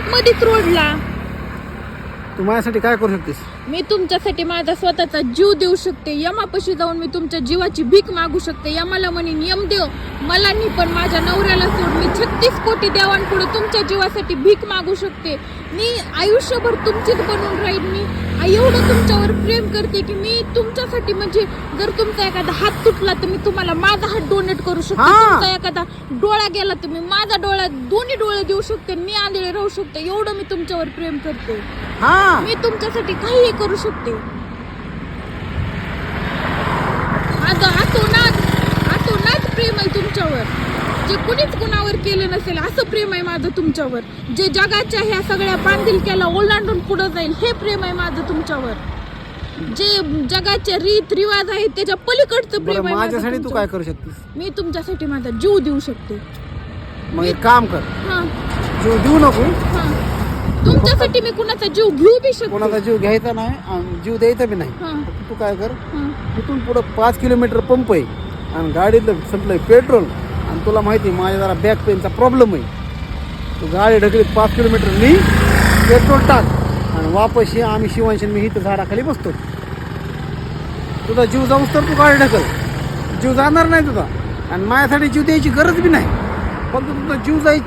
मध्येच रोडला तू माझ्यासाठी काय करू शकतेस? मी तुमच्यासाठी माझा स्वतःचा जीव देऊ शकते. यमापाशी जाऊन मी तुमच्या जीवाची भीक मागू शकते. यमाला म्हणेन यम देव. मला नाही पण माझ्या नवऱ्याला सोड मी छत्तीस कोटी देवांपुढे तुमच्या जीवासाठी भीक मागू शकते. मी आयुष्यभर तुमचीच बनून राहील मी. एवढं तुमच्यावर प्रेम करते की मी तुमच्यासाठी म्हणजे जर तुमचा एखादा हात तुटला तर मी तुम्हाला माझा हात डोनेट करू शकते. तुमचा एखादा डोळा गेला तर मी माझा डोळा दोन्ही डोळे देऊ शकते. मी आंधळे राहू शकते. एवढं मी तुमच्यावर प्रेम करते. हा. मी तुमच्यासाठी काहीही करू शकते. आता आतोनात आतोनात प्रेम आहे तुमच्यावर. जे कुणीच कुणावर केलं नसेल असं प्रेम आहे माझं तुमच्यावर. जे जगाच्या ह्या सगळ्या बांधिलक्याला ओलांडून पुढे जाईल हे प्रेम आहे माझं तुमच्यावर. जे जगाचे रीत रिवाज आहेत त्याच्या पलीकडचं प्रेम आहे माझं माझ्यासाठी तू काय. करू शकतेस? मी तुमच्यासाठी माझा जीव देऊ शकते. मग एक काम कर. हा. जीव देऊ नको. हा. तुमच्यासाठी मी कुणाचा जीव घेऊ बी शकते? कोणाचा जीव घ्यायचा नाही आणि जीव द्यायचा बी नाही. हा. फक्त तू काय कर हा. तिथून पुढं पाच किलोमीटर पंप आहे आणि गाडीतलं संपलंय पेट्रोल. आणि तुला माहिती आहे, माझ्या जरा बॅक पेनचा प्रॉब्लेम आहे. तू गाडी ढकलीत पाच किलोमीटर नी पेट्रोल टाक. आणि वापस ये आम्ही शिवांशी मी इथं झाडाखाली बसतो. तुझा जीव जाऊस तर तू गाडी ढकल. जीव जाणार नाही तुझा. आणि माझ्यासाठी जीव द्यायची गरज बी नाही. फक्त तुझा जीव जाई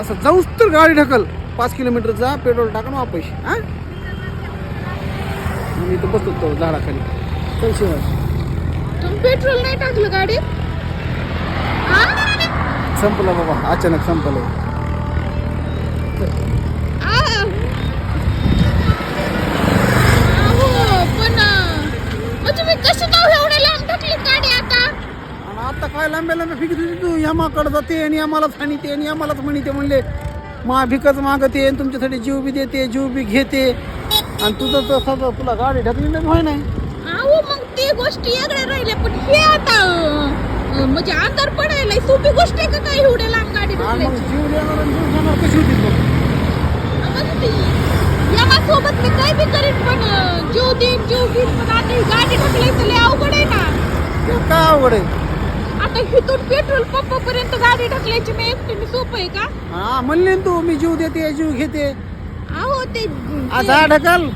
असं जाऊस तर गाडी ढकल. पाच किलोमीटर जा पेट्रोल टाक आणि वापस. हा? मी इथं बसतो तो झाडाखाली. चल शिवाय तुम्ही पेट्रोल नाही टाकलं गाडीत? हा? संपलं बाबा. अचानक संपलं. गाडी आता? आणि आता काय लांब्या लांब्या फिकत होती तू? यमाकडे जाते आणि आम्हालाच हानीते आणि आम्हालाच म्हणते म्हणले. मा भिकच मागते आणि तुमच्यासाठी जीव बी देते जीव बी घेते. आणि तुझं तसं तुला गाडी ढकली नाही होय नाही. अहो मग ते गोष्टी वेगळ्या राहिल्या पण हे आता अं, म्हणजे अंधार पडायला सोपी गोष्ट आहे का काय एवढ्या लांब गाडी आणि मग ढकलायची? जीव देणार आणि जीव घेणार कशी होती मग मग ती- यामासोबत मी काय बी करीन पण अं, जीव देईन जीव घेईन पण आता ही गाडी ढकलायचं लय अवघड आहे ना. ते काय अवघड आहे? आता इथून पेट्रोल पंप पर्यंत गाडी ढकलायची मी एकटीने सोपं आहे का? हा म्हणले ना तू मी जीव देते जीव घेते. अहो ते आज हा ढकल.